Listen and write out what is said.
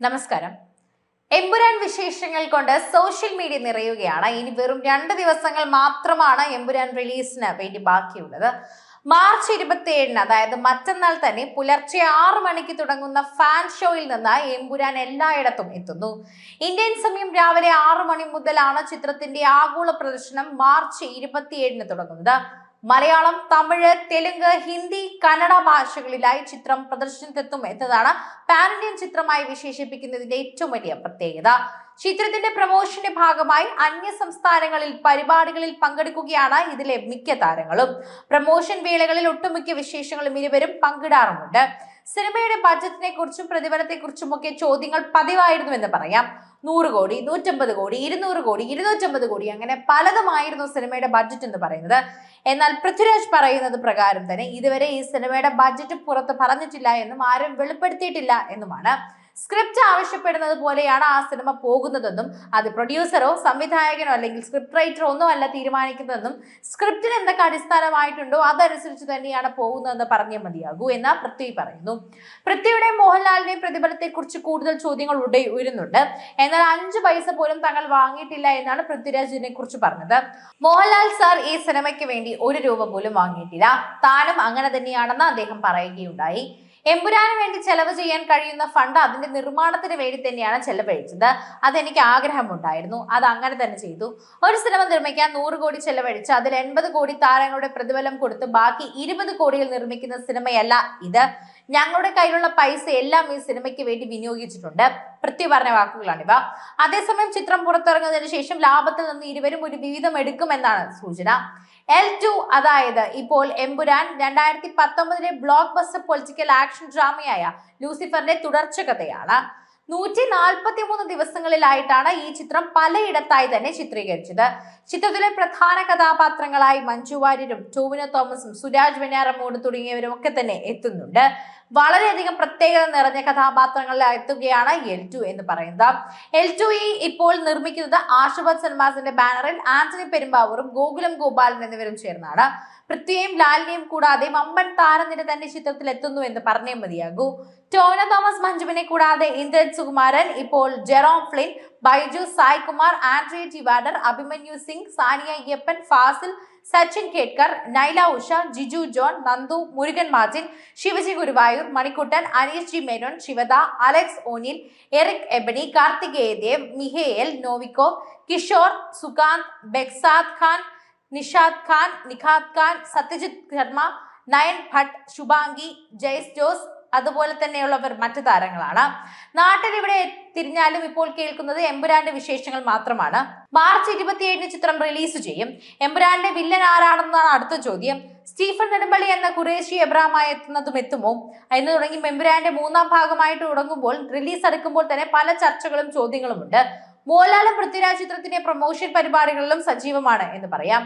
നമസ്കാരം. എമ്പുരാൻ വിശേഷങ്ങൾ കൊണ്ട് സോഷ്യൽ മീഡിയ നിറയുകയാണ്. ഇനി വെറും രണ്ട് ദിവസങ്ങൾ മാത്രമാണ് എമ്പുരാൻ റിലീസിന് വേണ്ടി ബാക്കിയുള്ളത്. മാർച്ച് ഇരുപത്തി ഏഴിന് അതായത് മറ്റന്നാൾ തന്നെ പുലർച്ചെ ആറു മണിക്ക് തുടങ്ങുന്ന ഫാൻ ഷോയിൽ നിന്ന് എമ്പുരാൻ എല്ലായിടത്തും എത്തുന്നു. ഇന്ത്യൻ സമയം രാവിലെ ആറു മണി മുതലാണ് ചിത്രത്തിന്റെ ആഗോള പ്രദർശനം മാർച്ച് ഇരുപത്തിയേഴിന് തുടങ്ങുന്നത്. മലയാളം തമിഴ് തെലുങ്ക് ഹിന്ദി കന്നഡ ഭാഷകളിലായി ചിത്രം പ്രദർശനത്തെത്തും എന്നതാണ് പാൻ ഇന്ത്യൻ ചിത്രമായി വിശേഷിപ്പിക്കുന്നതിന്റെ ഏറ്റവും വലിയ പ്രത്യേകത. ചിത്രത്തിന്റെ പ്രമോഷന്റെ ഭാഗമായി അന്യ സംസ്ഥാനങ്ങളിൽ പരിപാടികളിൽ പങ്കെടുക്കുകയാണ് ഇതിലെ മിക്ക താരങ്ങളും. പ്രമോഷൻ വേളകളിൽ ഒട്ടുമിക്ക വിശേഷങ്ങളും ഇരുവരും പങ്കിടാറുമുണ്ട്. സിനിമയുടെ ബജറ്റിനെ കുറിച്ചും പ്രതിഫലത്തെ കുറിച്ചും ഒക്കെ ചോദ്യങ്ങൾ പതിവായിരുന്നു എന്ന് പറയാം. നൂറ് കോടി നൂറ്റമ്പത് കോടി ഇരുന്നൂറ് കോടി ഇരുന്നൂറ്റമ്പത് കോടി അങ്ങനെ പലതുമായിരുന്നു സിനിമയുടെ ബഡ്ജറ്റ് എന്ന് പറയുന്നത്. എന്നാൽ പൃഥ്വിരാജ് പറയുന്നത് പ്രകാരം തന്നെ ഇതുവരെ ഈ സിനിമയുടെ ബഡ്ജറ്റ് പുറത്ത് പറഞ്ഞിട്ടില്ല എന്നും ആരും വെളിപ്പെടുത്തിയിട്ടില്ല എന്നുമാണ്. സ്ക്രിപ്റ്റ് ആവശ്യപ്പെടുന്നത് പോലെയാണ് ആ സിനിമ പോകുന്നതെന്നും അത് പ്രൊഡ്യൂസറോ സംവിധായകനോ അല്ലെങ്കിൽ സ്ക്രിപ്റ്റ് റൈറ്ററോ ഒന്നും അല്ല തീരുമാനിക്കുന്നതെന്നും സ്ക്രിപ്റ്റിന് എന്തൊക്കെ അടിസ്ഥാനമായിട്ടുണ്ടോ അതനുസരിച്ച് തന്നെയാണ് പോകുന്നതെന്ന് പറഞ്ഞേ മതിയാകൂ എന്ന് പൃഥ്വി പറയുന്നു. പൃഥ്വിയുടെയും മോഹൻലാലിന്റെയും പ്രതിഫലത്തെക്കുറിച്ച് കൂടുതൽ ചോദ്യങ്ങൾ ഉയരുന്നുണ്ട്. എന്നാൽ അഞ്ച് പൈസ പോലും തങ്ങൾ വാങ്ങിയിട്ടില്ല എന്നാണ് പൃഥ്വിരാജിനെ കുറിച്ച് പറഞ്ഞത്. മോഹൻലാൽ സാർ ഈ സിനിമയ്ക്ക് വേണ്ടി ഒരു രൂപ പോലും വാങ്ങിയിട്ടില്ല. താനും അങ്ങനെ തന്നെയാണെന്ന് അദ്ദേഹം പറയുകയുണ്ടായി. എമ്പുരാന് വേണ്ടി ചെലവ് ചെയ്യാൻ കഴിയുന്ന ഫണ്ട് അതിന്റെ നിർമ്മാണത്തിന് വേണ്ടി തന്നെയാണ് ചെലവഴിച്ചത്. അതെനിക്ക് ആഗ്രഹമുണ്ടായിരുന്നു. അത് അങ്ങനെ തന്നെ ചെയ്തു. ഒരു സിനിമ നിർമ്മിക്കാൻ നൂറ് കോടി ചെലവഴിച്ച് അതിൽ എൺപത് കോടി താരങ്ങളുടെ പ്രതിഫലം കൊടുത്ത് ബാക്കി ഇരുപത് കോടിയിൽ നിർമ്മിക്കുന്ന സിനിമയല്ല ഇത്. ഞങ്ങളുടെ കയ്യിലുള്ള പൈസ എല്ലാം ഈ സിനിമയ്ക്ക് വേണ്ടി വിനിയോഗിച്ചിട്ടുണ്ട്. പൃഥ്വി പറഞ്ഞ വാക്കുകളാണിവ അതേസമയം ചിത്രം പുറത്തിറങ്ങുന്നതിന് ശേഷം ലാഭത്തിൽ നിന്ന് ഇരുവരും ഒരു വിഹിതം എടുക്കുമെന്നാണ് സൂചന. എൽ ടു അതായത് ഇപ്പോൾ എമ്പുരാൻ രണ്ടായിരത്തി പത്തൊമ്പതിലെ ബ്ലോക്ക് ബസ്റ്റർ പൊളിറ്റിക്കൽ ആക്ഷൻ ഡ്രാമയായ ലൂസിഫറിന്റെ തുടർച്ച കഥയാണ്. നൂറ്റി നാൽപ്പത്തി മൂന്ന് ദിവസങ്ങളിലായിട്ടാണ് ഈ ചിത്രം പലയിടത്തായി തന്നെ ചിത്രീകരിച്ചത്. ചിത്രത്തിലെ പ്രധാന കഥാപാത്രങ്ങളായി മഞ്ജു വാര്യരും ടോവിനോ തോമസും സുരാജ് വെഞ്ഞാറമ്മൂട് തുടങ്ങിയവരും ഒക്കെ തന്നെ എത്തുന്നുണ്ട്. വളരെയധികം പ്രത്യേകത നിറഞ്ഞ കഥാപാത്രങ്ങളിൽ എത്തുകയാണ് എൽ ടു എന്ന് പറയുന്നത്. എൽ ടു ഇ ഇപ്പോൾ നിർമ്മിക്കുന്നത് ആശുപത് സിനിമാസിന്റെ ബാനറിൽ ആന്റണി പെരുമ്പാവൂറും ഗോകുലം ഗോപാലൻ എന്നിവരും ചേർന്നാണ്. പൃഥ്വിയെയും ലാലിനെയും കൂടാതെ മമ്പൻ താരനിര തന്നെ ചിത്രത്തിൽ എത്തുന്നു എന്ന് പറഞ്ഞേ മതിയാകൂ. ടോന തോമസ് മഞ്ജുവിനെ കൂടാതെ ഇന്ദ്രജിത് സുകുമാരൻ ഇപ്പോൾ Jerome Flynn Baiju Sai Kumar Andrea Tivadar Abhimanyu Singh Saniya Iyappan Fazil Sachin Khedekar Naila Usha Giju John Nandu Murugan Majin Shivaji Guruvayoor Manikuttan Aneesh G Menon Shivada Alex O'Nell Eric Ebouaney Karthikeyadev Mikhail Novikov Kishore Sukanth Behzad Khan Nishad Khan Nikhad Khan Satyajit Sharma Nayan Bhatt Shubhangi Jais Jose അതുപോലെ തന്നെയുള്ളവർ മറ്റു താരങ്ങളാണ്. നാട്ടിൽ ഇവിടെ തിരിഞ്ഞാലും ഇപ്പോൾ കേൾക്കുന്നത് എമ്പുരാന്റെ വിശേഷങ്ങൾ മാത്രമാണ്. മാർച്ച് ഇരുപത്തിയേഴിന് ചിത്രം റിലീസ് ചെയ്യും. എമ്പുരാന്റെ വില്ലൻ ആരാണെന്നാണ് അടുത്ത ചോദ്യം. സ്റ്റീഫൻ നെടുമ്പള്ളി എന്ന കുറേശി എബ്രാമായി എത്തുന്നതും എത്തുമോ? എന്ന് തുടങ്ങി എമ്പുരാന്റെ മൂന്നാം ഭാഗമായിട്ട് തുടങ്ങുമ്പോൾ റിലീസ് അടുക്കുമ്പോൾ തന്നെ പല ചർച്ചകളും ചോദ്യങ്ങളുമുണ്ട്. മോഹൻലാലും പൃഥ്വിരാജ് ചിത്രത്തിന്റെ പ്രൊമോഷൻ പരിപാടികളിലും സജീവമാണ് എന്ന് പറയാം.